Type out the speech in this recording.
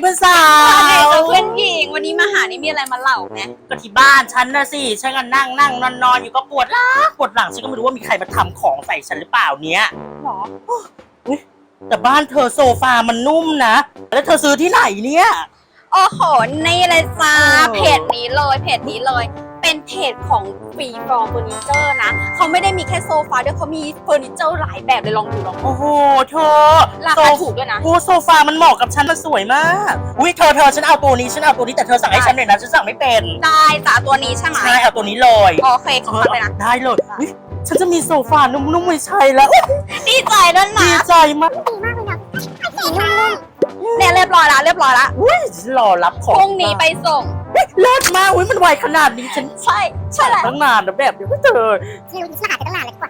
เพื่อนสาว่าไงวจะเพื่อนหญิงวันนี้มาหานี่มีอะไรมาเล่าไหมก็ที่บ้านฉันนะสิฉันก็นั่งนั่งนอนนอนอยู่ก็ปวดหลังปวดหลังฉันก็ไม่รู้ว่ามีใครมาทำของใส่ฉันหรือเปล่าเนี้ยหรอแต่บ้านเธอโซฟามันนุ่มนะ แล้วเธอซื้อที่ไหนเนี่ย โอ้โห นี่เลยจ้าเออเพจนี้เลย เพจนี้เลย เป็นเพจของฟรีฟอร์เฟอร์นิเจอร์นะ เขาไม่ได้มีแค่โซฟาด้วยเขามีเฟอร์นิเจอร์หลายแบบเลยลองดูลองดูโอ้โห เธอราคาถูกด้วยนะโอ้โซฟามันเหมาะกับฉันมันสวยมาก อุ้ยเธอเธอฉันเอาตัวนี้ฉันเอาตัวนี้แต่เธอสั่งให้ฉันหน่อยนะฉันสั่งไม่เป็น ได้จ้าตัวนี้ใช่ไหมใช่เอาตัวนี้เลยโอเคขอบคุณเลยนะได้เลยอุ๊ยฉันจะมีโซฟานุ่มๆไม่ใช่แล้วอุ๊ยดีใจด้วยนะดีใจมากเนี่ยเรียบร้อยแล้วเรียบร้อยแล้วอุ้ยฉันรอรับของพรุ่งนี้ไปส่งอุ๊ย เลิศมากอุ้ยมันไวขนาดนี้ฉันใช่ใช่แหละตั้งนานแล้วแบบเดียวเธอไม่รู้ฉันหาไปตั้งนานแล้วกว่าที่โซฟานี่